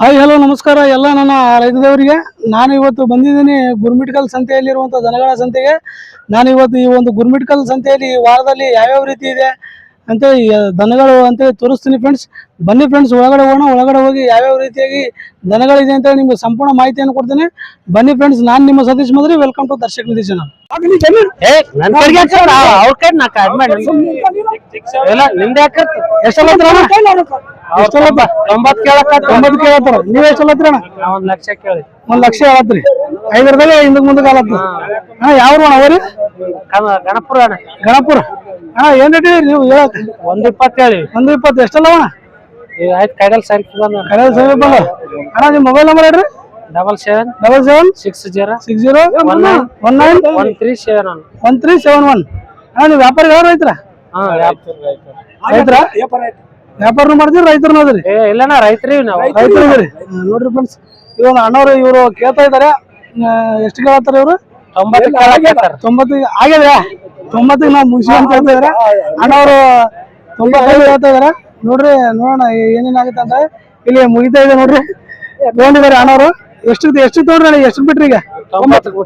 Hi hello ನಮಸ್ಕಾರ. ಎಲ್ಲ ನನ್ನ ರೈತದವರಿಗೆ. ನಾನು ಇವತ್ತು ಬಂದಿದ್ದೀನಿ ಗುರ್ಮಿಟ್ಕಲ್ ಸಂತೆಯಲ್ಲಿರುವಂಥ ದನಗಳ ಸಂತೆಗೆ. ನಾನು ಇವತ್ತು ಈ ಒಂದು ಗುರ್ಮಿಟ್ಕಲ್ ಸಂತೆಯಲ್ಲಿ ಈ ವಾರದಲ್ಲಿ ಯಾವ್ಯಾವ ರೀತಿ ಇದೆ ಅಂತ ದನಗಳು ಅಂತ ತೋರಿಸ್ತೀನಿ ಫ್ರೆಂಡ್ಸ್ ಬನ್ನಿ ಫ್ರೆಂಡ್ಸ್ ಒಳಗಡೆ ಹೋಗೋಣ. ಒಳಗಡೆ ಹೋಗಿ ಯಾವ್ಯಾವ ರೀತಿಯಾಗಿ ದನಗಳಿದೆ ಅಂತ ನಿಮ್ಗೆ ಸಂಪೂರ್ಣ ಮಾಹಿತಿಯನ್ನು ಕೊಡ್ತೀನಿ. ಬನ್ನಿ ಫ್ರೆಂಡ್ಸ್ ನಾನು ನಿಮ್ಮ Satish Madri. Welcome to Darshak Nidhi channel ಅವ್ರ ಕೈ ನಾ ಕಡಿಮೆ ನಿಂದೆ ಹಾಕತ್? ಎಷ್ಟಲ್ಲ ಎಷ್ಟಲ್ಲ ತೊಂಬತ್ ಕೇಳಕ್ ತೊಂಬತ್ ಕೇಳತ್ತಾರ ನೀವ್ ಎಷ್ಟಲ್ಲ ಅಣ್ಣ ಒಂದ್ ಲಕ್ಷ ಕೇಳಿ. ಒಂದ್ ಲಕ್ಷ ಹೇಳತ್ರಿ. ಐದರದಾಗ ಹಿಂದಕ್ ಮುಂದಕ್ಕೆ ಆಲತ್ತ ಅಣ್ಣ ಯಾವ ಅಣ್ಣ ಅವರಿ ಗಣಪುರ ಅಣ್ಣ. ಗಣಪುರ. ಅಣ್ಣ ಏನ್ ರೇಟ್ ನೀವು ಹೇಳಕ್? ಒಂದ್ ಇಪ್ಪತ್ತು ಹೇಳಿ. ಒಂದು ಇಪ್ಪತ್ತು. ಎಷ್ಟಲ್ಲ ಅಣ್ಣ? ಈಗ ಆಯ್ತು ಕೈಡಲ್ ಸಂಖ್ಯೆ ಬಂದ ಕೈಡಲ್ ಸೇವೆ ಬಂದ ಅಣ್ಣ. ನಿಮ್ಮ ಮೊಬೈಲ್ ನಂಬರ್ ಹೇಳ್ರಿ. Double seven. Double seven? Six zero. Six zero? One nine. One nine? One three seven one one three seven one. ಅಣ್ಣ ನೀವು ವ್ಯಾಪಾರ ಯಾವ ರೈತರ. ಹಾಂ ರೈತರ. ವ್ಯಾಪಾರ ಮಾಡ್ತೀರಿ ರೈತರ ಅದ್ರಿ ಏ ಇಲ್ಲಣ್ಣ ರೈತರಿ ನಾವು. ರೈತರು ಇದ್ರಿ ನೋಡ್ರಿ ಫ್ರೆಂಡ್ಸ್ ಇವಾಗ ಅಣ್ಣವ್ರು ಇವರು ಕೇಳ್ತಾ ಇದಾರೆ ಎಷ್ಟು ಕೇಳತ್ತಾರ ಇವರು? ತೊಂಬತ್ತು ತೊಂಬತ್ತಿಗೆ ಆಗ್ಯದ ತೊಂಬತ್ತಿಗೆ ನಾವು ಮುಗಿಸಿ ಅಂತ ಹೇಳ್ತಾ ಇದಾರೆ ಅಣ್ಣವರು ತೊಂಬತ್ತೈದು ಹೇಳ್ತಾ ಇದಾರೆ ನೋಡ್ರಿ ನೋಡೋಣ ಏನೇನಾಗುತ್ತೆ ಅಂದ್ರೆ ಇಲ್ಲಿ ಮುಗಿತಾ ಇದೆ ನೋಡ್ರಿ. ತಗೊಂಡಿದ್ದಾರೆ ಅಣ್ಣವರು. ಎಷ್ಟು ಎಷ್ಟು ತಗೊಂಡ್ರಿ ಎಷ್ಟು ಬಿಟ್ರಿ ಈಗ? ತೊಂಬತ್ತಕ್ಕೆ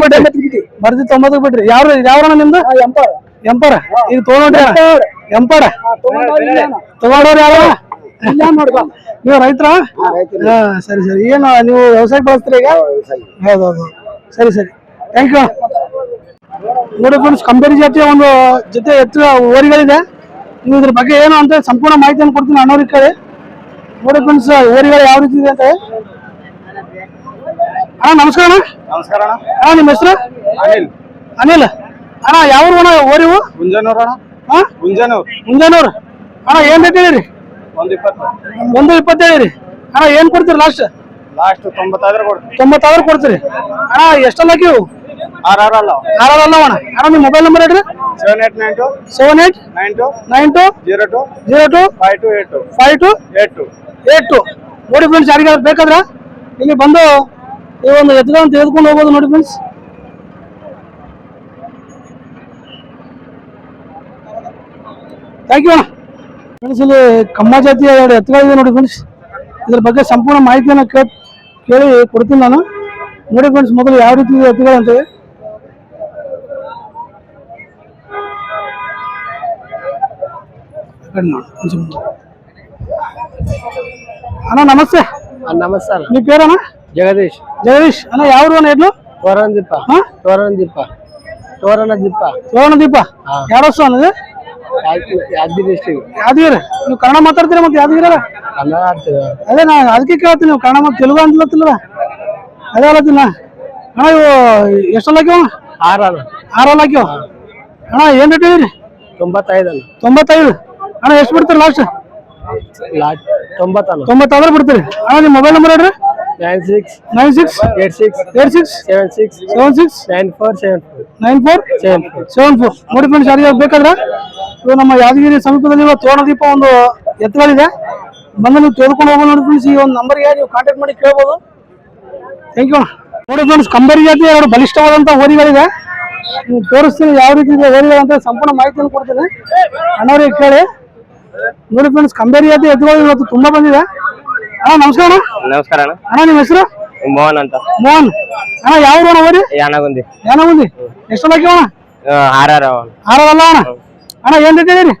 ಬಿಟ್ರಿ. ಬರ್ತಿ ತೊಂಬತ್ತಕ್ಕೆ ಬಿಟ್ರಿ. ಯಾವ ಯಾವ ನಿಮ್ದು? ಎಂಪರ್ ಈಗ ತಗೊಂಡ್ರಿ ಎಂಪರ ತಗೊಂಡವ್ರು ಯಾರು? ನೀವು ರೈತರ? ಹಾ ಸರಿ ಸರಿ. ಏನು ನೀವು ವ್ಯವಸಾಯ ಬಳಸ್ತೀರಿ ಈಗ? ಹೌದೌದು ಸರಿ ಸರಿ. ಥ್ಯಾಂಕ್ ಯು ನೋಡಿ ಫ್ರೆಂಡ್ಸ್ ಕಂಪನಿ ಜಾತಿಯ ಒಂದು ಜೊತೆ ಎತ್ತರ ಓರಿಗಳಿದೆ. ನೀವು ಇದ್ರ ಬಗ್ಗೆ ಏನು ಅಂತ ಸಂಪೂರ್ಣ ಮಾಹಿತಿಯನ್ನು ಕೊಡ್ತೀನಿ ಅಣ್ಣವ್ರಿಗೆ ಕೇಳಿ. ನೋಡಿ ಫ್ರೆಂಡ್ಸ್ ಓರಿಗಳು ಯಾವ ರೀತಿ ಇದೆ ಅಂತ ಅಣ್ಣ ನಮಸ್ಕಾರ ಅಣ್ಣ. ನಮಸ್ಕಾರ ಅಣ್ಣ. ನಿಮ್ಮ ಹೆಸರು? ಅನಿಲ್. ಅನಿಲ್. ಅಣ್ಣ ಯಾವ ಅಣ್ಣ? ಓರಿವು ಮುಂಜಾನೆ ಅಣ್ಣ. ಹಾ? ಗುಂಜನೂರ್ ಮುಂಜಾನೂರು ಅಣ್ಣ ಏನ್ ರೇಟ್ ಹೇಳಿರಿ? ಒಂದ್ ಇಪ್ಪತ್ತು. ಒಂದು ಇಪ್ಪತ್ತು ಹೇಳಿರಿ. ಅಣ್ಣ ಏನ್ ಕೊಡ್ತೀರಿ ಲಾಸ್ಟ್ ಲಾಸ್ಟ್ ತೊಂಬತ್ತಾದ್ರೆ ಕೊಡ್ತೀನಿ. ತೊಂಬತ್ತಾರು ಕೊಡ್ತೀರಿ. ಅಣ್ಣ ಎಷ್ಟಲ್ಲ ಹಾಕಿವು? ಆರ್ ಆರ್ ಅಲ್ಲ ಆರಲ್ಲ ಅಣ್ಣ. ಅಣ್ಣ ನಿಮ್ಮ ಮೊಬೈಲ್ ನಂಬರ್ ಹೇಳ್ರಿ. Seven eight nine two seven eight nine two nine two zero two zero two five two eight two five two eight two eight two ನೋಡಿ ಫ್ರೆಂಡ್ಸ್ ಯಾರಿಗಾದ್ರು ಬೇಕಾದ್ರೆ ಇಲ್ಲಿ ಬಂದು ಈ ಒಂದು ಎತ್ಕೊಂಡು ತೆಗೆದುಕೊಂಡು ಹೋಗ್ಬೋದು ನೋಡಿ ಫ್ರೆಂಡ್ಸ್ ಥ್ಯಾಂಕ್ ಯು ಅಣ್ಣ ಫ್ರೆಂಡ್ಸ್ ಇಲ್ಲಿ ಕಮ್ಮ ಜಾತಿಯ ಎರಡು ಎತ್ತುಗಳಿದೆ ನೋಡಿ ಫ್ರೆಂಡ್ಸ್ ಇದ್ರ ಬಗ್ಗೆ ಸಂಪೂರ್ಣ ಮಾಹಿತಿಯನ್ನು ಕೇಳಿ ಕೇಳಿ ಕೊಡ್ತೀನಿ ನಾನು ನೋಡಿ ಫ್ರೆಂಡ್ಸ್ ಮೊದಲು ಯಾವ ರೀತಿ ಇದೆ ಎತ್ತುಗಳು ಅಂತೇಳಿ ಕಣ್ಣು ನೋಡು, ಒಂಚೂರು ಮುಂದೆ. ಅಣ್ಣ ನಮಸ್ತೆ ನಮಸ್ಕಾರ మీ పేరన్నా ಜಗದೀಶ್ జగదీష్ అన్న ఎవరు అన్న ఎడ్లు ತೋರಣ ದೀಪ ಹಾ? ತೋರಣ ದೀಪ ತೋರಣ ದೀಪ ಸುವರ್ಣ ದೀಪ ಹಾ. ಯಾರಸ್ತು ಅನ್ನೋದು ಯಾದಗಿರಿ ಡಿಸ್ಟ್ರಿಕ್ಟ್ ಯಾದಗಿರಿ ನೀವು ಕನ್ನಡ ಮಾತಾಡ್ತೀರಾ ಮತ್ತೆ ಯಾದಗಿರ ಕನ್ನಡ ಅದೇ ನಾ ಅದಕ್ಕೆ ಕೇಳ್ತೀನಿ ನೀವು ಕನ್ನಡ ಮತ್ತೆ ತೆಲುಗು ಅಂತಲತ್ತಿಲ್ಲ ಅದೇ ಹೇಳತ್ತೀನಿ ನಾ. ಅಣ್ಣ ಇವು ಎಷ್ಟಲ್ಲ ಹಾಕ್ಯವ? ಆರ ಆರಲ್ಲ ಹಾಕ್ಯವ? ಅಣ್ಣ ಏನ್ ರೇಟ್ ಹೇಳಿರಿ? ತೊಂಬತ್ತೈದು ಅಣ್ಣ. ತೊಂಬತ್ತೈದು? ಅಣ್ಣ ಎಷ್ಟು ಬಿಡ್ತೀರಿ ಲಾಸ್ಟ್ ಲಾಸ್ಟ್ ತೊಂಬತ್ತಣ್ಣ ತೊಂಬತ್ತಾದ್ರೆ ಬಿಡ್ತೀರಿ. ಅಣ್ಣ ನಿಮ್ಮ ಮೊಬೈಲ್ ನಂಬರ್ ಹೇಳ್ರಿ. Nine six nine six eight six eight six seven six seven six nine four seven four. Nine four seven four. Seven four. ನೋಡಿ ಫ್ರೆಂಡ್ಸ್ ಯಾರಿಗೆ ಬೇಕಾದ್ರೆ ಇವು ನಮ್ಮ ಯಾದಗಿರಿ ಸಮೀಪದಲ್ಲಿ ತೋರಣದೀಪ ಒಂದು ಎತ್ತುಗಳಿದೆ. ಬಂದು ನೀವು ತೆಗೆದುಕೊಂಡು ಹೋಗೋ ನೋಡಿ ಫ್ರೆಂಡ್ಸ್ ಈ ಒಂದು ನಂಬರ್ಗೆ ನೀವು ಕಾಂಟ್ಯಾಕ್ಟ್ ಮಾಡಿ ಕೇಳ್ಬೋದು. ಥ್ಯಾಂಕ್ ಯು ನೋಡಿ ಫ್ರೆಂಡ್ಸ್ ಕಂಬರಿ ಜಾತಿ ಎರಡು ಬಲಿಷ್ಠವಾದಂಥ ಹೋರಿಗಳಿದೆ. ನೀವು ತೋರಿಸ್ತೀನಿ ಯಾವ ರೀತಿ ಇದೆ ಹೋರಿಗಳು ಅಂತ ಸಂಪೂರ್ಣ ಮಾಹಿತಿಯನ್ನು ಕೊಡ್ತೀನಿ. ಅಣ್ಣವ್ರಿಗೆ ಕೇಳಿ. ನೋಡಿ ಫ್ರೆಂಡ್ಸ್ ಕಂಬೇರಿ ಜಾತಿ ಎತ್ತುಗಳು ಇವತ್ತು ತುಂಬಾ ಬಂದಿದೆ. ಅಣ್ಣ ನಮಸ್ಕಾರ ಅಣ್ಣ. ನಮಸ್ಕಾರ ಅಣ್ಣ. ಅಣ್ಣ ನಿಮ್ಮ ಹೆಸರು? ಮೋಹನ್ ಅಂತ. ಮೋಹನ್. ಅಣ್ಣ ಯಾವ ಊರು ಹೋರಿ? ಯಾನಗುಂದಿ. ಯಾನಗುಂದಿ? ಎಷ್ಟು ಅಣ್ಣ? ಆರ್ ಆರ್ ಅಲ್ಲ ಅಣ್ಣ? ಅಣ್ಣ ಏನ್ ಹೇಳಿರಿ?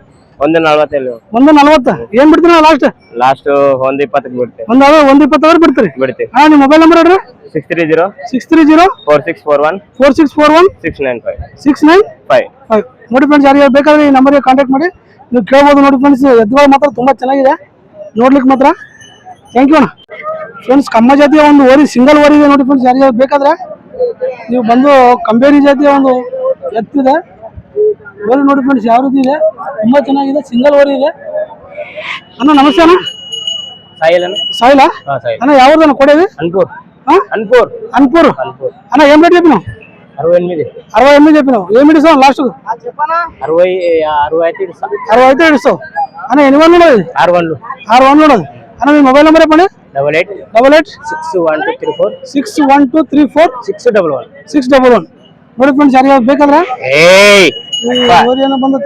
ಒಂದು ನಲ್ವತ್ತೇಳು ಒಂದು ನಲ್ವತ್ತು. ಏನ್ ಬಿಡ್ತೀರ ಲಾಸ್ಟ್ ಲಾಸ್ಟ್ ಒಂದ್ ಇಪ್ಪತ್ತಕ್ಕೆ ಬಿಡ್ತೀವಿ. ಒಂದ್ ಅವ ಒಂದ್ ಇಪ್ಪತ್ತವರೆ ಬಿಡ್ತೀರಿ? ಬಿಡ್ತೀವಿ. ಹಾ ನಿಮ್ಮ ಮೊಬೈಲ್ ನಂಬರ್ ಹೇಳ್ರಿ. Six three zero six three zero four six four one four six four one six nine five six nine five five ನೋಡಿ ಫ್ರೆಂಡ್ಸ್ ಯಾರಿಗೆ ಬೇಕಾದ್ರೆ ಈ ನಂಬರ್ಗೆ ಕಾಂಟ್ಯಾಕ್ಟ್ ಮಾಡಿ. ನೀವು ಕೇಳ್ಬೋದು ನೋಡಿ ಫ್ರೆಂಡ್ಸ್ ಎತ್ತುಗಳು ಮಾತ್ರ ತುಂಬಾ ಚೆನ್ನಾಗಿದೆ. ನೋಡ್ಲಿಕ್ಕೆ ಮಾತ್ರ. ಥ್ಯಾಂಕ್ ಯು ಅಣ್ಣ. ಫ್ರೆಂಡ್ಸ್ ಕಮ್ಮ ಜಾತಿಯ ಒಂದು ಓರಿ ಸಿಂಗಲ್ ಓರಿ ಇದೆ ನೋಡಿ ಫ್ರೆಂಡ್ಸ್ ಯಾರಿಗೆ ಬೇಕಾದ್ರೆ. ನೀವು ಬಂದು ಕಂಬೇರಿ ಜಾತಿಯ ಒಂದು ಎತ್ತಿದೆ. ಓರಿ ನೋಡಿ ಫ್ರೆಂಡ್ಸ್ ಯಾವ ರೀತಿ ಇದೆ ತುಂಬಾ ಚೆನ್ನಾಗಿದೆ ಸಿಂಗಲ್ ಓರಿ ಇದೆ ಅಣ್ಣ ನಮಸ್ತೆ ಅಣ್ಣ ಸಾಯಿಲ್ ಸಾಯಿಲ ಹಾಂ ಸಾಯಿಲ್ ಅಣ್ಣ ಯಾವ್ದಣ್ಣ ಕೊಡೇವಿ ಅನ್ಪೂರ್ ಹಾ ಅನ್ಪೂರ್ ಅನ್ಪೂರ್ ಅನ್ಪೂರ್ ಅಣ್ಣ ಏನ್ ರೇಟ್ చెప్పినావు ಅರವೈ ಎನಿಮಿದಿ అరవై ఎనిమిది చెప్పినావు ఏమి ఇస్తావు లాస్ట్ అరవై అరవై అయితే ఇస్తాం అరవై అయితే ఇస్తావు అన్న ఎన్ని వన్ ఉండదు ఆరు వన్లు ఆరు వన్ ఉండదు అన్న మీ మొబైల్ నెంబర్ చెప్పండి double eight double eight six one two three four six one two three four six double one six double one ನೋಡಿ ಫ್ರೆಂಡ್ಸ್ ಯಾರಿಗೆ ಬೇಕಾದ್ರೆ ಏಯ್ ಏನೋ ಬಂದು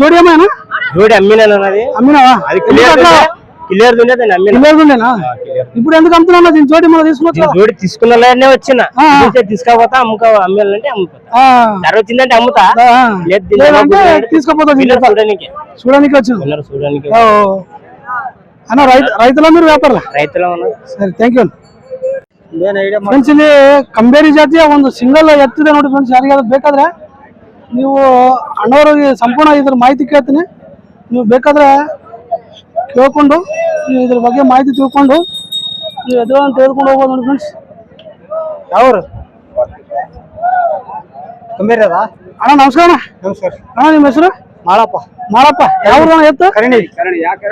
జోడి అది అమ్మిన. ఉండేనా? ఇప్పుడు ఎందుకు అమ్ముతున్నా దీని జోడి మనం తీసుకున్నా జోడి తీసుకున్నానే వచ్చిన. తీసుకోపోతా అమ్ముకో అమ్మాలంటే అమ్ముతా. ధర వచ్చిందంటే అమ్ముతా. లేదు తీసుకోపోతా చూడడానికి. చూడడానికి వచ్చిన చూడడానికి అన్న రైతు రైతుల మీరు వ్యాపారం రైతుల సరే థ్యాంక్ యూ ಫ್ರೆಂಡ್ಸ್ ಇಲ್ಲಿ ಕಂಬೇರಿ ಜಾತಿಯ ಒಂದು ಸಿಂಗಲ್ ಎತ್ತಿದೆ ನೋಡಿ ಫ್ರೆಂಡ್ಸ್ ಯಾರಿಗಾದ್ರು ಬೇಕಾದ್ರೆ ನೀವು ಅಣ್ಣವ್ರಿಗೆ ಸಂಪೂರ್ಣ ಇದ್ರ ಮಾಹಿತಿ ಕೇಳ್ತೀನಿ. ನೀವು ಬೇಕಾದ್ರೆ ಕೇಳ್ಕೊಂಡು ನೀವು ಇದ್ರ ಬಗ್ಗೆ ಮಾಹಿತಿ ತಿಳ್ಕೊಂಡು ನೀವು ಎದುರು ಅಂತ ಹೇಳ್ಕೊಂಡು ಹೋಗ್ಬೋದು ನೋಡಿ ಫ್ರೆಂಡ್ಸ್ ಯಾವ್ರು? ಕಂಬೇರಿ ಅದ? ಅಣ್ಣ ನಮಸ್ಕಾರ ಅಣ್ಣ. ನಮಸ್ಕಾರ. ಅಣ್ಣ ನಿಮ್ಮ ಹೆಸರು? ಮಾಳಪ್ಪ. ಮಾಳಪ್ಪ. ಯಾವ ಎತ್ತು? ಕರಣಿ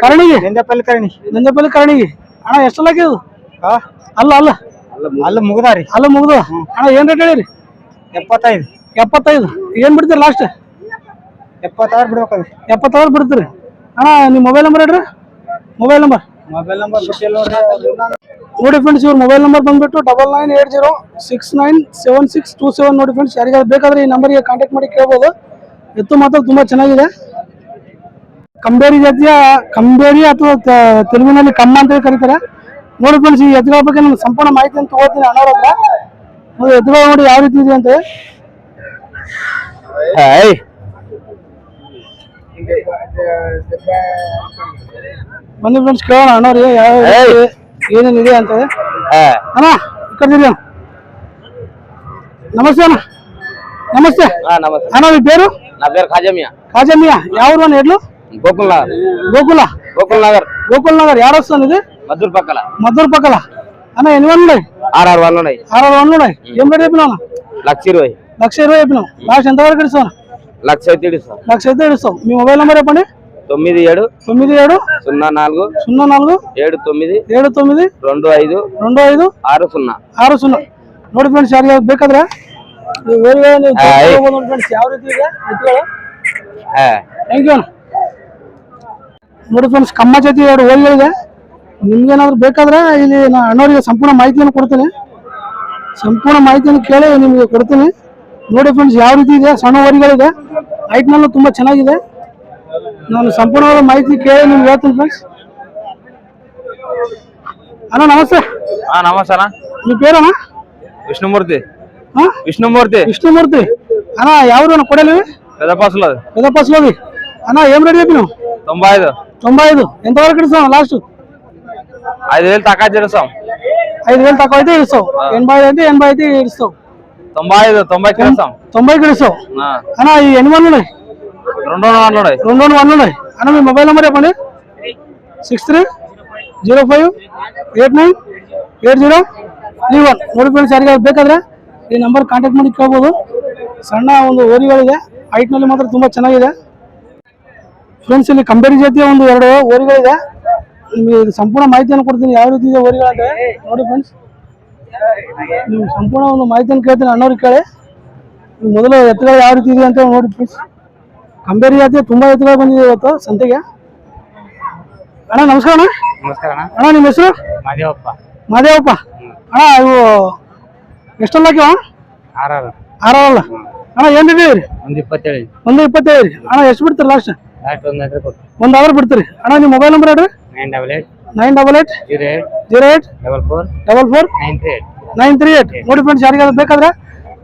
ಕರಣಿಗೆ ನಿಂದಪಲ್ಲಿ ಕರಣಿ ನಂಜಪಲ್ಲಿ ಕರಣಿಗೆ. ಅಣ್ಣ ಎಷ್ಟು ಲಕ್ಷ ಇದು ಅಲ್ಲ ಅಲ್ಲ. ಅಲ್ಲಿ ಮುಗ್ದಾರಿ ಅಲ್ಲ ಮುಗ್ದು? ಅಣ್ಣ ಏನ್ ರೇಟ್ ಹೇಳಿರಿ? ಎಪ್ಪತ್ತೈದು. ಎಪ್ಪತ್ತೈದು? ಏನ್ ಬಿಡ್ತೀರಿ ಲಾಸ್ಟ್ ಎಪ್ಪತ್ತಾರು ಬಿಡ್ಬೇಕಲ್ಲ ಎಪ್ಪತ್ತಾರು ಬಿಡ್ತೀರಿ? ಅಣ್ಣ ನಿಮ್ಮ ಮೊಬೈಲ್ ನಂಬರ್ ಹೇಳ್ರಿ. ಮೊಬೈಲ್ ನಂಬರ್ ಮೊಬೈಲ್ ನಂಬರ್ ಬಿಟ್ಟಿಲ್ಲ ನೋಡ್ರಿ. ನೋಡಿ ಫ್ರೆಂಡ್ಸ್ ಇವ್ರ ಮೊಬೈಲ್ ನಂಬರ್ ಬಂದ್ಬಿಟ್ಟು double nine eight zero six nine seven six two seven ನೋಡಿ ಫ್ರೆಂಡ್ಸ್ ಯಾರಿಗಾದ್ರು ಬೇಕಾದ್ರೆ ಈ ನಂಬರ್ಗೆ ಕಾಂಟ್ಯಾಕ್ಟ್ ಮಾಡಿ ಕೇಳ್ಬೋದು. ಎತ್ತು ಮಾತ್ರ ತುಂಬ ಚೆನ್ನಾಗಿದೆ. ಕಂಬೇರಿ ಜಾತಿಯ ಕಂಬೇರಿ ಅಥವಾ ತೆಲುಗಿನಲ್ಲಿ ಕಮ್ಮ ಅಂತ ಹೇಳಿ ಕರೀತಾರೆ. ನೋಡಿ ಫ್ರೆಂಡ್ಸ್ ಈ ಎತ್ತುಗಳ ಬಗ್ಗೆ ನಾನು ಸಂಪೂರ್ಣ ಮಾಹಿತಿಯನ್ನು ತಗೋತೀನಿ ಅಣ್ಣವ್ರ ಹತ್ರ ನೋಡಿ ಎತ್ತುಗಳು ನೋಡಿ ಯಾವ ರೀತಿ ಇದೆ ಅಂತ ಬನ್ನಿ ಫ್ರೆಂಡ್ಸ್ ಕೇಳೋಣ ಅಣ್ಣವ್ರಿಗೆ ಯಾವ ರೀತಿ ಏನೇನಿದೆ ಅಂತ ಅಣ್ಣ ಈ ಕಡೆ ತಿರ್ಗಿ ಅಣ್ಣ. ನಮಸ್ತೆ ಅಣ್ಣ ನಮಸ್ತೆ ನಮಸ್ತೆ ಅಣ್ಣ మీ పేరు నా పేరు ఖాజమియా కాజమ్య ఎవరు అని ఎడ్లు గోకుల్ నగర్ గోకుల గోకుల్ నగర్ గోకుల్ నగర్ యాడ వస్తుంది ఇది మద్దూరు పక్కల మద్దూరు పక్కల అన్న ఎన్ని వన్లు ఉన్నాయి ఆర్ఆర్ వాళ్ళు ఉన్నాయి ఆరు ఆరు వన్లు ఉన్నాయి ఏం రేట్ చెప్పినావు అన్న? లక్ష ఇరవై లక్ష ఇరవై చెప్పినావు లాస్ట్ ఎంత వరకు ఇస్తావు అన్న? లక్ష అయితే ఇస్తాం లక్ష అయితే ఇస్తావు మీ మొబైల్ నెంబర్ చెప్పండి తొమ్మిది ఏడు తొమ్మిది ఏడు సున్నా నాలుగు సున్నా నాలుగు ఏడు తొమ్మిది ఏడు తొమ్మిది రెండు ఐదు రెండు ఐదు ఆరు సున్నా ಆರು ಸುನ್ನ ನೋಡಿ ಫ್ರೆಂಡ್ಸ್ ಯಾರಿಗೆ ಬೇಕಾದ್ರೆ ನೀವು ಬೇರೆ ಬೇರೆ ನೀವು ಹಾಯ್. ತಗೊಂಡ್ ಹೋಗ್ಬೋದು ನೋಡಿ ಫ್ರೆಂಡ್ಸ್ ಯಾವ ರೀತಿ ಇದೆ ಎತ್ತುಗಳು ಹಾ. ಥ್ಯಾಂಕ್ ಯು ನೋಡಿ ಫ್ರೆಂಡ್ಸ್ ಕಮ್ಮ ಜಾತಿ ಎರಡು ಓರಿಗಳಿದೆ ನಿಮ್ಗೇನಾದ್ರು ಬೇಕಾದ್ರೆ ಇಲ್ಲಿ ನಾ ಅಣ್ಣವರಿಗೆ ಸಂಪೂರ್ಣ ಮಾಹಿತಿಯನ್ನು ಕೊಡ್ತೀನಿ. ಸಂಪೂರ್ಣ ಮಾಹಿತಿಯನ್ನು ಕೇಳಿ ನಿಮಗೆ ಕೊಡ್ತೀನಿ. ನೋಡಿ ಫ್ರೆಂಡ್ಸ್ ಯಾವ ರೀತಿ ಇದೆ? ಸಣ್ಣ ಹೋರಿಗಳಿದೆ ಹೈಟ್ನಲ್ಲೂ ತುಂಬ ಚೆನ್ನಾಗಿದೆ. ನಾನು ಸಂಪೂರ್ಣವಾದ ಮಾಹಿತಿ ಕೇಳಿ ನಿಮ್ಗೆ ಹೇಳ್ತೀನಿ ಫ್ರೆಂಡ್ಸ್ ಅಣ್ಣ ನಮಸ್ತೆ. ಹಾ ನಮಸ್ತೆ ಅಣ್ಣ. ನಿಮ್ಮ ಪೇರಣ್ಣ ವಿಷ್ಣುಮೂರ್ತಿ. ಹಾ? ವಿಷ್ಣುಮೂರ್ತಿ. ವಿಷ್ಣುಮೂರ್ತಿ. ಅಣ್ಣ ಯಾವ ರೀ ಕೊಡಲಿ. ಪೆದಪಾಸ್ಲೋದು. ಪೆದಪಾಸ್ಲೋದಿ. ಅಣ್ಣ ಏನು ರೇಟ್ ಹೇಳ್ತೀನಿ ತೊಂಬೈದು. ತೊಂಬೈದು. ಎಂತವರೆಗೆ ಕಡಿಸೋಣ ಲಾಸ್ಟು ఐదు వేలు తక్కువ చేస్తాం ఐదు వేలు తక్కువ అయితే ఇస్తావు ఎనభై ఐదు అయితే ఎనభై అయితే ఇస్తావు తొంభై ఐదు తొంభై చేస్తాం తొంభైకి ఇస్తావు అన్న ఈ ఎన్ని వన్లు ఉన్నాయి రెండు వందలు ఉన్నాయి రెండు రెండు వన్లు ఉన్నాయి అన్న మీ మొబైల్ నెంబర్ చెప్పండి six three zero five eight nine eight zero three one ನೋಡಿ ಫ್ರೆಂಡ್ಸ್ ಯಾರಿಗಾದ್ರು ಬೇಕಾದ್ರೆ ಈ ನಂಬರ್ ಕಾಂಟ್ಯಾಕ್ಟ್ ಮಾಡಿ ಕೇಳ್ಬೋದು ಸಣ್ಣ ಒಂದು ಓರಿಗಳಿದೆ ಹೈಟ್ನಲ್ಲಿ ಮಾತ್ರ ತುಂಬ ಚೆನ್ನಾಗಿದೆ ಫ್ರೆಂಡ್ಸ್ ಇಲ್ಲಿ ಕಂಬೇರಿ ಜಾತಿಯ ಒಂದು ಎರಡು ಓರಿಗಳಿದೆ ನಿಮಗೆ ಇದು ಸಂಪೂರ್ಣ ಮಾಹಿತಿಯನ್ನು ಕೊಡ್ತೀನಿ. ಯಾವ ರೀತಿ ಇದೆ ಊರಿಗಳಂತೆ ನೋಡಿ ಫ್ರೆಂಡ್ಸ್ ನೀವು ಸಂಪೂರ್ಣ ಒಂದು ಮಾಹಿತಿಯನ್ನು ಕೇಳ್ತೀನಿ. ಅಣ್ಣವ್ರಿಗೆ ಕೇಳಿ. ಮೊದಲು ಎತ್ತುಗಳು ಯಾವ ರೀತಿ ಇದೆ ಅಂತ ನೋಡಿ ಫ್ರೆಂಡ್ಸ್ ಕಂಬೇರಿ ಜಾತಿಯ ತುಂಬಾ ಎತ್ತುಗಳು ಬಂದಿದೆ ಇವತ್ತು ಸಂತೆಗೆ. ಅಣ್ಣ ನಮಸ್ಕಾರ ಅಣ್ಣ. ನಮಸ್ಕಾರ ಅಣ್ಣ. ನಿಮ್ಮ ಹೆಸರು? ಮಾದೇವಪ್ಪ. ಮಾದೇವಪ್ಪ. ಅಣ್ಣ ಇವು ಎಷ್ಟಲ್ಲ ಆರಾರು ಆರಾರಲ್ಲ ಅಣ್ಣ ಏನ್ ರೀ ಒಂದು ಇಪ್ಪತ್ತೇಳು ಒಂದು ಇಪ್ಪತ್ತೈದು ರೀ ಅಣ್ಣ ಎಷ್ಟು ಬಿಡ್ತೀರಿ ಲಾಸ್ಟ್ ಒಂದು ಅವರ್ ಬಿಡ್ತೀರಿ. ಅಣ್ಣ ನಿಮ್ಮ ಮೊಬೈಲ್ ನಂಬರ್ ಹೇಳ್ರಿ. Nine double eight nine double eight zero eight zero eight double four double four nine three eight nine three eight ನೋಡಿ ಫ್ರೆಂಡ್ಸ್ ಯಾರಿಗಾದ್ರು ಬೇಕಾದ್ರೆ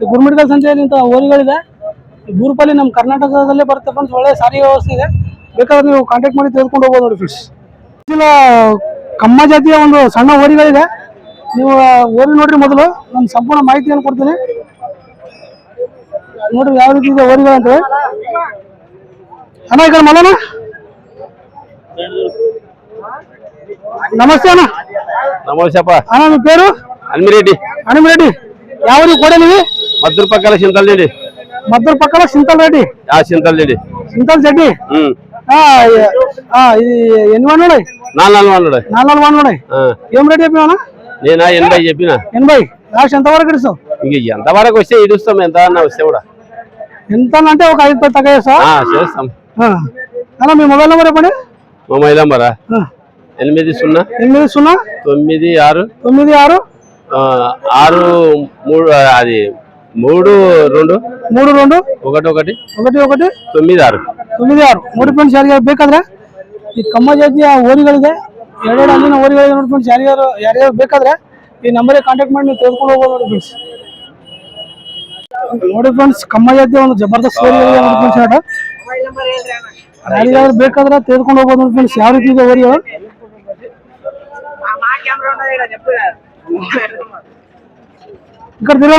ಗುರುಮಿಡ್ಕಲ್ ಸಂತೆಯಲ್ಲಿ ಇಂಥ ಓರಿಗಳಿದೆ ಗುರುಪಲ್ಲಿ ಬೂರುಪಲ್ಲಿ ನಮ್ಮ ಕರ್ನಾಟಕದಲ್ಲೇ ಬರುತ್ತೆ ಫ್ರೆಂಡ್ಸ್ ಒಳ್ಳೆ ಸಾರಿಗೆ ವ್ಯವಸ್ಥೆ ಇದೆ. ಬೇಕಾದ್ರೆ ನೀವು ಕಾಂಟ್ಯಾಕ್ಟ್ ಮಾಡಿ ತೆಗೆದುಕೊಂಡು ಹೋಗ್ಬೋದು ನೋಡಿ ಫ್ರೆಂಡ್ಸ್ ಇಲ್ಲ ಕಮ್ಮ ಜಾತಿಯ ಒಂದು ಸಣ್ಣ ಓರಿಗಳಿದೆ ನೀವು ಓರಿ ನೋಡ್ರಿ ಮೊದಲು. ನಾನು ಸಂಪೂರ್ಣ ಮಾಹಿತಿಯನ್ನು ಕೊಡ್ತೀನಿ. ನೋಡ್ರಿ ಯಾವ ರೀತಿ ಇದೆ ಓರಿಗಳಂತೇಳಿ ಅಣ್ಣ ಈ ಕಡೆ ಮಲನ నమస్తే అన్న. నమస్తే అన్న మీ పేరు? అనిమిరెడ్డి. అనిమిరెడ్డి. ఎవరి కూడలివి? మద్దూరు పక్కల సింతల్ రెడ్డి మద్దూరు పక్కల సింతల్ రెడ్డి సింతల్ రెడ్డి సింతల్ రెడ్డి ఇది ఎన్ని వన్నాడు నాలుగు నాలుగు వన్నాడు నాలుగు నాలుగు వన్నాడు ఏం రెడ్డి చెప్పినా నేనా? ఎనభై చెప్పిన? ఎనభై. లాస్ట్ ఎంత వరకు ఇంక ఎంత వరకు వస్తే ఇడుస్తాం ఎంత అన్న వస్తే కూడా. ఎంత అంటే ఒక ఐదు పది తగ్గ చేస్తాం. చేస్తాం అలా మీ మొబైల్ నెంబర్ ఎప్పుడు మొబైల్ నెంబరా? ఎనిమిది సున్నా ఎనిమిది సున్నా తొమ్మిది ఆరు తొమ్మిది ఆరు ఆ, ఆరు మూడు ఆ, అది మూడు రెండు మూడు రెండు ఒకటి ఒకటి ఒకటి ఒకటి తొమ్మిది ఆరు ತೊಮ್ಮಿದಿ ಆರು ನೋಡಿ ಫ್ರೆಂಡ್ಸ್ ಯಾರಿಗೆ ಬೇಕಾದ್ರೆ ಈ ಕಮ್ಮ ಜಾತಿಯ ಓರಿಗಳಿದೆ ಎರಡೆರಡು ಅಲ್ಲಿನ ಊರುಗಳಿಗೆ ನೋಡಿ ಫ್ರೆಂಡ್ಸ್ ಯಾರ್ಯಾರು ಯಾರ್ಯಾರು ಬೇಕಾದ್ರೆ ಈ ನಂಬರಿಗೆ ಕಾಂಟ್ಯಾಕ್ಟ್ ಮಾಡಿ ನೀವು ತೆಗೆದುಕೊಂಡು ಹೋಗ್ಬೋದು ನೋಡಿ ಫ್ರೆಂಡ್ಸ್ ನೋಡಿ ಫ್ರೆಂಡ್ಸ್ ಕಮ್ಮ ಜಾತಿ ಒಂದು ಜಬರ್ದಸ್ತ್ ಊರಿಗೆ ನೋಡಿ ಫ್ರೆಂಡ್ಸ್ ಆಟ ಯಾರಿಗಾದ್ರು ಬೇಕಾದ್ರೆ ತೆಗೆದುಕೊಂಡು ಹೋಗ್ಬೋದು ನೋಡಿ ಫ್ರೆಂಡ್ಸ್ ಯಾವ ರೀತಿ ಇದೆ ಊರಿಗೆ ತಿರ್ಗಾ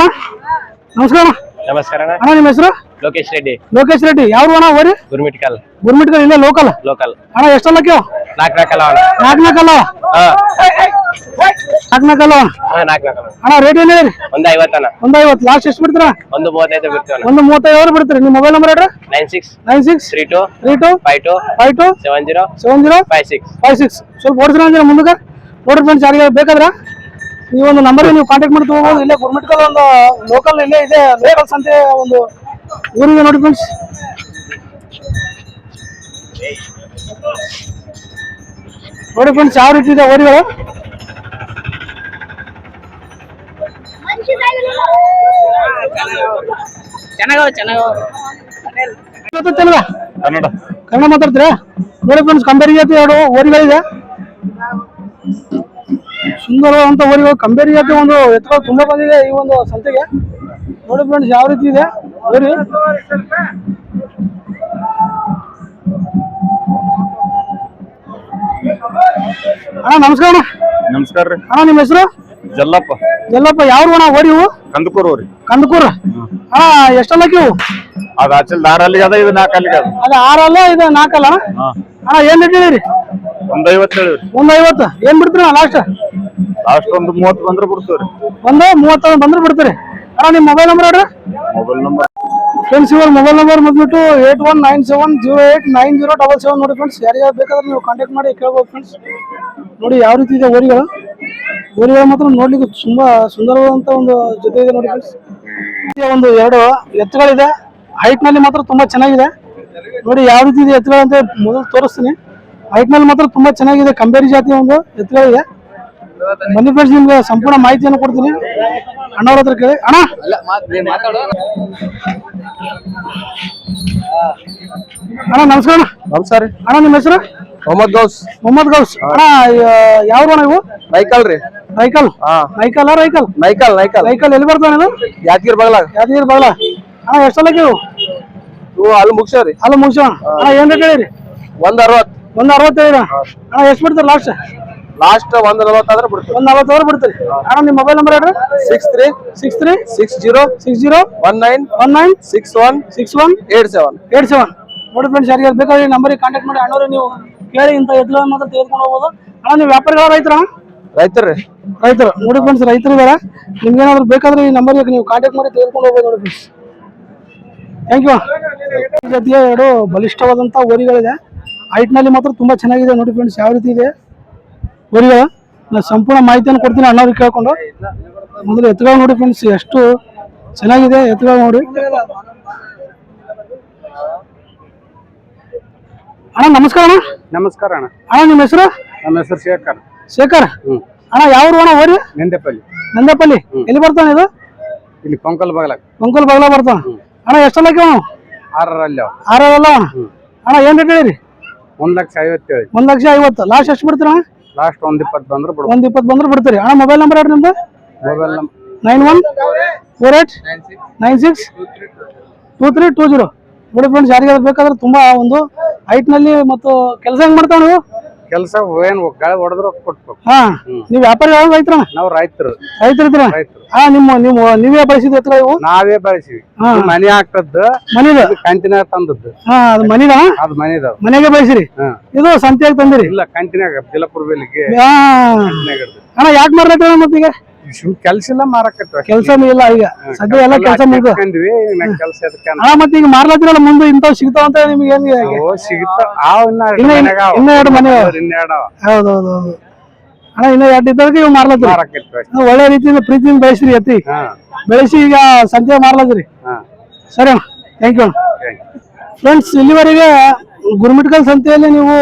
ನಮಸ್ಕಾರ. ನಮಸ್ಕಾರ ಅಣ್ಣ. ನಿಮ್ಮ ಹೆಸರು? ಲೋಕೇಶ್ ರೆಡ್ಡಿ. ಲೋಕೇಶ್ ರೆಡ್ಡಿ. ಯಾವ ಅಣ್ಣ ಓರಿ ಗುರ್ಮಿಟ್ಕಲ್. ಗುರ್ಮಿಟ್ಕಲ್ ಇಲ್ಲ ಲೋಕಲ್ ಲೋಕಲ್ ಅಣ್ಣ ಎಷ್ಟಲ್ಲ ಕೇವ್ ನಾಲ್ಕು ನಾಲ್ಕಲ್ಲ ನಾಲ್ಕು ನಾಲ್ಕಲ್ಲ ಹಾ. ನಾಲ್ಕು ನಾಲ್ಕಲ್ಲ ನಾಲ್ಕು ನಾಲ್ಕಲ್ಲ ಅಣ್ಣ ರೇಟ್ ಏನು ಹೇಳಿ ಒಂದು ಐವತ್ತನ ಒಂದು ಐವತ್ತು. ಲಾಸ್ಟ್ ಎಷ್ಟು ಬಿಡ್ತೀರಾ? ಒಂದು ಮೂವತ್ತೈದು ಬಿಡ್ತೀವಿ ಒಂದು ಮೂವತ್ತೈದು ಅವ್ರು ಬಿಡ್ತೀರಿ. ನಿಮ್ಮ ಮೊಬೈಲ್ ನಂಬರ್ ಹೇಳ್ರಿ. Nine six nine six three two three two five two five two seven zero seven zero five six five six ಸ್ವಲ್ಪ ಓಡಿಸ್ರ ಅಂದ್ರೆ ಮುಂದಕ್ಕೆ. ನೋಡ್ರಿ ಫ್ರೆಂಡ್ಸ್ ಯಾರಿಗೆ ಬೇಕಾದ್ರೆ ಈ ಒಂದು ನಂಬರ್ಗೆ ನೀವು ಕಾಂಟ್ಯಾಕ್ಟ್ ಮಾಡಿ ತಗೋಬೋದು. ಇಲ್ಲೇ ಗುರ್ಮಿಟ್ಕಲ್ ಒಂದು ಲೋಕಲ್ ಇಲ್ಲೇ ಇದೆ. ಲೋಕಲ್ ಸಂತೆ ಒಂದು ಊರಿಗೆ ನೋಡಿ ಫ್ರೆಂಡ್ಸ್ ನೋಡಿ ಫ್ರೆಂಡ್ಸ್ ಯಾವ ರೀತಿ ಇದೆ ಓರಿಗಳು. ಕನ್ನಡ. ಮಾತಾಡ್ತೀರಾ? ನೋಡಿ ಫ್ರೆಂಡ್ಸ್ ಕಂಬೆರಿಗೆ ಜಾತಿ ಎರಡು ಊರಿಗಳಿದೆ ಸುಂದರವಾದಂತ ಊರಿಗಳು ಕಂಬೇರಿ ಜಾತಿ ಒಂದು ಎತ್ತರ ತುಂಬಾ ಬಂದಿದೆ ಈ ಒಂದು ಸಂತೆಗೆ. ನೋಡಿ ಫ್ರೆಂಡ್ಸ್ ಯಾವ ರೀತಿ ಇದೆ. ಬರಿ ಅಣ್ಣ ನಮಸ್ಕಾರ ಅಣ್ಣ. ನಮಸ್ಕಾರ ರೀ. ಅಣ್ಣ ನಿಮ್ಮ ಹೆಸರು? ಜಲ್ಲಪ್ಪ. ಜಲ್ಲಪ್ಪ ಯಾವ ಅಣ್ಣ? ಓರಿವು ಕಂದಕೂರು ರೀ ಕಂದಕೂರ. ಅಣ್ಣ ಎಷ್ಟಲ್ಲ ಕಿವು ಅದು ಆಚಲ್ ದಾರ ಅಲ್ಲಿಗೆ ಅದ ಇದು ನಾಲ್ಕು ಅಲ್ಲಿಗೆ ಅದ. ಅದು ಆರಲ್ಲ ಇದು ನಾಲ್ಕಲ್ಲ ಅಣ್ಣ? ಅಣ್ಣ ಏನ್ ರೇಟ್ ಹೇಳಿರಿ ಒಂದ್ ಐವತ್ತು ಹೇಳಿವ್ರಿ ಒಂದ್ ಐವತ್ತು ಏನ್ ಬಿಡ್ತೀರಿ ಲಾಸ್ಟ್ ಲಾಸ್ಟ್ ಒಂದು ಮೂವತ್ತು ಬಂದ್ರೆ ಬಿಡ್ತೀವ್ರಿ ಒಂದು ಮೂವತ್ತೊಂದು ಬಂದ್ರೆ ಬಿಡ್ತೀರಿ. ಅಣ್ಣ ನಿಮ್ಮ ಮೊಬೈಲ್ ನಂಬರ್ ಹೇಳ್ರಿ. ಮೊಬೈಲ್ ನಂಬರ್ ಫ್ರೆಂಡ್ಸ್ ಇವ್ರ ಮೊಬೈಲ್ ನಂಬರ್ ಬಂದ್ಬಿಟ್ಟು eight one nine seven zero eight nine zero double seven ನೋಡಿ ಫ್ರೆಂಡ್ಸ್ ಯಾರ್ಯಾರು ಬೇಕಾದ್ರೆ ನೀವು ಕಾಂಟ್ಯಾಕ್ಟ್ ಮಾಡಿ ಕೇಳ್ಬೋದು ಫ್ರೆಂಡ್ಸ್ ನೋಡಿ ಯಾವ ರೀತಿ ಇದೆ ಊರಿಗಳು. ಊರಿಗಳು ಮಾತ್ರ ನೋಡ್ಲಿಕ್ಕೆ ತುಂಬಾ ಸುಂದರವಾದಂತ ಒಂದು ಜೊತೆ ಇದೆ ನೋಡಿ ಫ್ರೆಂಡ್ಸ್ ಒಂದು ಎರಡು ಎತ್ತುಗಳಿದೆ. ಹೈಟ್ನಲ್ಲಿ ಮಾತ್ರ ತುಂಬಾ ಚೆನ್ನಾಗಿದೆ. ನೋಡಿ ಯಾವ ರೀತಿ ಇದೆ ಎತ್ತುಗಳಂತ ಮೊದಲು ತೋರಿಸ್ತೀನಿ. ಹೈಟ್ನಲ್ಲಿ ಮಾತ್ರ ತುಂಬಾ ಚೆನ್ನಾಗಿದೆ. ಕಂಬೇರಿ ಜಾತಿ ಒಂದು ಎತ್ತುಗಳಿದೆ ಬನ್ನಿ ಫ್ರೆಂಡ್ಸ್ ನಿಮ್ಗೆ ಸಂಪೂರ್ಣ ಮಾಹಿತಿಯನ್ನು ಕೊಡ್ತೀನಿ. ಅಣ್ಣವ್ರ ಹತ್ರ ಕೇಳಿ. ಅಣ್ಣ! ಅಣ್ಣ ನಮಸ್ಕಾರ ಅಣ್ಣ. ನಮಸ್ಕಾರ ರೀ. ಅಣ್ಣ ನಿಮ್ಮ ಹೆಸರು? ಮೊಹಮ್ಮದ್ ಗೌಸ್. ಮೊಹಮ್ಮದ್ ಗೌಸ್. ಅಣ್ಣ ಯಾವ ಅಣ್ಣ ಇವು? ಮೈಕಲ್ ರೀ. ರೈಕಲ್ ಹಾ. ರೈಕಲ್ ರೈಕಲ್? ನೈಕಲ್ ನೈಕಲ್. ರೈಕಲ್ ಎಲ್ಲಿ ಬರ್ತಾನೆ ಇದು ಯಾದಗಿರಿ ಬಗಲ. ಯಾದಗಿರಿ ಬಗಲ. ಅಣ್ಣ ಎಷ್ಟು ಇವು? ಇವು ಅಲ್ಲಿ ಮುಗ್ಸ್ಯಾವ್ರಿ. ಅಲ್ಲ ಮುಗಿಸೋಣ ಅಣ್ಣ. ಏನ್ ರೇಟ್ ಹೇಳಿರಿ? ಒಂದ್ ಅರವತ್ ಒಂದು ಅರವತ್ತೈದು. ಅಣ್ಣ ಎಷ್ಟು ಬಿಡ್ತೀರಿ ಲಾಸ್ಟ್ ಲಾಸ್ಟ್ ಒಂದ್ ನಲವತ್ತು ಆದ್ರೆ ಬಿಡ್ತೀವಿ. ಒಂದ್ ನಲವತ್ತಾದ್ರೆ ಬಿಡ್ತೀರಿ. ಅಣ್ಣ ನಿಮ್ಮ ಮೊಬೈಲ್ ನಂಬರ್ ಹೇಳ್ರಿ? Six three six three six zero six zero one nine one nine six one six one eight seven eight seven ನೋಡಿ ಫ್ರೆಂಡ್ಸ್ ಯಾರಿಗಾರು ಬೇಕಾದ್ರೆ ನಂಬರಿಗೆ ಕಾಂಟ್ಯಾಕ್ಟ್ ಮಾಡಿ. ಅಣ್ಣವ್ರೆ ನೀವು ಕೇಳಿ ಇಂಥ ಎತ್ತುಗಳನ್ನ ಮಾತ್ರ ತೆಗೆದುಕೊಂಡು ಹೋಗ್ಬೋದು. ಅಣ್ಣ ನೀವು ವ್ಯಾಪಾರಿಗಳ ರೈತರ? ರೈತರು ರೈತರು. ನೋಡಿ ಫ್ರೆಂಡ್ಸ್ ರೈತರು ಇದಾರೆ. ನಿಮ್ಗೆ ಏನಾದ್ರು ಬೇಕಾದ್ರೆ ಈ ನಂಬರ್ಗೆ ನೀವು ಕಾಂಟ್ಯಾಕ್ಟ್ ಮಾಡಿ ತೆಗೆದುಕೊಂಡು ಹೋಗ್ಬೋದು ನೋಡಿ ಫ್ರೆಂಡ್ಸ್ ಥ್ಯಾಂಕ್ ಯು ಜೊತೆಗೆ ಎರಡು ಬಲಿಷ್ಠವಾದಂಥ ಊರಿಗಳಿದೆ ಹೈಟ್ನಲ್ಲಿ ಮಾತ್ರ ತುಂಬ ಚೆನ್ನಾಗಿದೆ ನೋಡಿ ಫ್ರೆಂಡ್ಸ್ ಯಾವ ರೀತಿ ಇದೆ? ಬರೀ ನಾನು ಸಂಪೂರ್ಣ ಮಾಹಿತಿಯನ್ನು ಕೊಡ್ತೀನಿ ಅಣ್ಣವ್ರಿಗೆ ಕೇಳ್ಕೊಂಡು. ಮೊದಲು ಎತ್ತುಗಳು ನೋಡಿ ಫ್ರೆಂಡ್ಸ್ ಎಷ್ಟು ಚೆನ್ನಾಗಿದೆ ಎತ್ತುಗಳು ನೋಡಿ. ಅಣ್ಣ ನಮಸ್ಕಾರ ಅಣ್ಣ. ನಮಸ್ಕಾರ ಅಣ್ಣ. ಅಣ್ಣ ನಿಮ್ಮ ಹೆಸರು? ನಮ್ಮ ಹೆಸರು ಶೇಖರ್. ಶೇಖರ್. ಅಣ್ಣ ಯಾವ ಊರು ಅಣ್ಣ ಓರಿ ನೆಂದೆಪಲ್ಲಿ. ನಂದೆಪಲ್ಲಿ. ಎಲ್ಲಿ ಬರ್ತಾನೆ ಇದು? ಇಲ್ಲಿ ಪೊಂಕಲ್ ಬಗಲಾಗ. ಪೊಂಕಲ್ ಬಗಲ ಬರ್ತಾನ. ಅಣ್ಣ ಎಷ್ಟಲ್ಲ ಆರಲ್ಲ ಆರಲ್ಲ ಅಣ್ಣ? ಅಣ್ಣ ಏನ್ ರೇಟ್ ಹೇಳಿರಿ? ಒಂದ್ ಲಕ್ಷ ಐವತ್ತೇಳು. ಒಂದ್ ಲಕ್ಷ ಐವತ್ತು. ಲಾಸ್ಟ್ ಎಷ್ಟು ಬಿಡ್ತೀರ? ಲಾಸ್ಟ್ ಒಂದ್ ಇಪ್ಪತ್ತು ಬಂದ್ರೆ ಬಿಡ್ಬೋದು. ಒಂದ್ ಇಪ್ಪತ್ತು ಬಂದ್ರೆ ಬಿಡ್ತೀರಿ. ಅಣ್ಣ ಮೊಬೈಲ್ ನಂಬರ್ ಯಾರು ನಿಮ್ದು? Mobile number nine one four eight nine six two three two zero ನೋಡಿ ಫ್ರೆಂಡ್ಸ್ ಯಾರಿಗಾದ್ರು ಬೇಕಾದ್ರೆ ತುಂಬಾ ಒಂದು ಹೈಟ್ನಲ್ಲಿ ನಲ್ಲಿ ಮತ್ತು ಕೆಲಸ ಹೆಂಗ್ ಮಾಡ್ತಾವ ನೀವು? ಕೆಲಸ ಏನ್ ಗಾಳಿ ಹೊಡೆದ್ರು ಕೊಟ್ಬೇಕು. ಹಾ ನೀವು ವ್ಯಾಪಾರ ಯಾವ ರೈತರ? ನಾವು ರೈತರು. ರೈತರ ರೈತರು. ಹಾ ನಿಮ್ಮ ನೀವು ನೀವೇ ಬಳಸಿದ ಹತ್ರ ಇವು? ನಾವೇ ಬೆಳೆಸಿವಿ. ಮನೆ ಹಾಕದ್ದು ಮನಿದ? ಕಂತಿನಾಗ ತಂದದ್ದು. ಹಾ ಅದು ಮನಿದ? ಅದು ಮನೆದವ ಮನೆಗೆ ಬೆಳೆಸಿರಿ? ಇದು ಸಂತೆಯಾಗಿ ತಂದಿರಿ? ಇಲ್ಲ ಕಂತಿನಾಗ ಬಿಲಪುರ ಬೇಲಿಗೆ ಅಣ್ಣ ಯಾಕೆ ಮಾಡ್ಬೇಕು ಮತ್ತೀಗ? ಕೆಲ್ಸ ಇಲ್ಲ ಮಾರಕತ್ವ ಕೆಲಸ ಇಲ್ಲ ಈಗ. ಸದ್ಯ ಎಲ್ಲ ಕೆಲಸ ಮುಗಿದು. ಕೆಲಸ ಅಣ್ಣ ಮತ್ತೆ ಈಗ ಮಾರ್ಲತ್ತಿರಲ್ಲ ಮುಂದೆ ಇಂಥವ್ ಸಿಗ್ತಾವ ಅಂತ ನಿಮ್ಗೆ ಏನ್ ಹೇಗೆ ಓ ಆ ಇನ್ನ ಇನ್ನ- ಎರಡು ಮನೆ ಅವ. ಇನ್ನ ಹೌದು ಅಣ್ಣ ಇನ್ನ ಎರಡು ಇದ್ದದಕ್ಕೆ ಇವ್ ಮಾರ್ಲತ್ತೀರಿ? ಮಾರಕತ್ವ ಒಳ್ಳೆ ರೀತಿಯಿಂದ ಪ್ರೀತಿಯಿಂದ ಬೆಳೆಸ್ರಿ ಅತಿ ಹಾ. ಬೆಳೆಸಿ ಈಗ ಸಂತೆ ಮಾರ್ಲತ್ತೀರಿ? ಸರಿ ಅಣ್ಣ ಥ್ಯಾಂಕ್ ಯು ಅಣ್ಣ. ಫ್ರೆಂಡ್ಸ್ ಇಲ್ಲಿವರೆಗೆ ಗುರುಮಿಟ್ಕಲ್ ಸಂತೆಯಲ್ಲಿ ನೀವು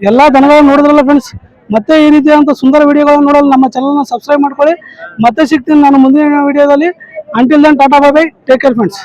ಎಲ್ಲಾ ದನಗಳನ್ನು ನೋಡಿದ್ರಲ್ಲ ಫ್ರೆಂಡ್ಸ್ ಮತ್ತೆ ಈ ಅಂತ ಸುಂದರ ವಿಡಿಯೋಗಳನ್ನು ನೋಡಲು ನಮ್ಮ ಚಾನಲ್ನ ಸಬ್ಸ್ಕ್ರೈಬ್ ಮಾಡ್ಕೊಳ್ಳಿ. ಮತ್ತೆ ಸಿಗ್ತೀನಿ ನಾನು ಮುಂದಿನ ವಿಡಿಯೋದಲ್ಲಿ until then tata bye bye take care friends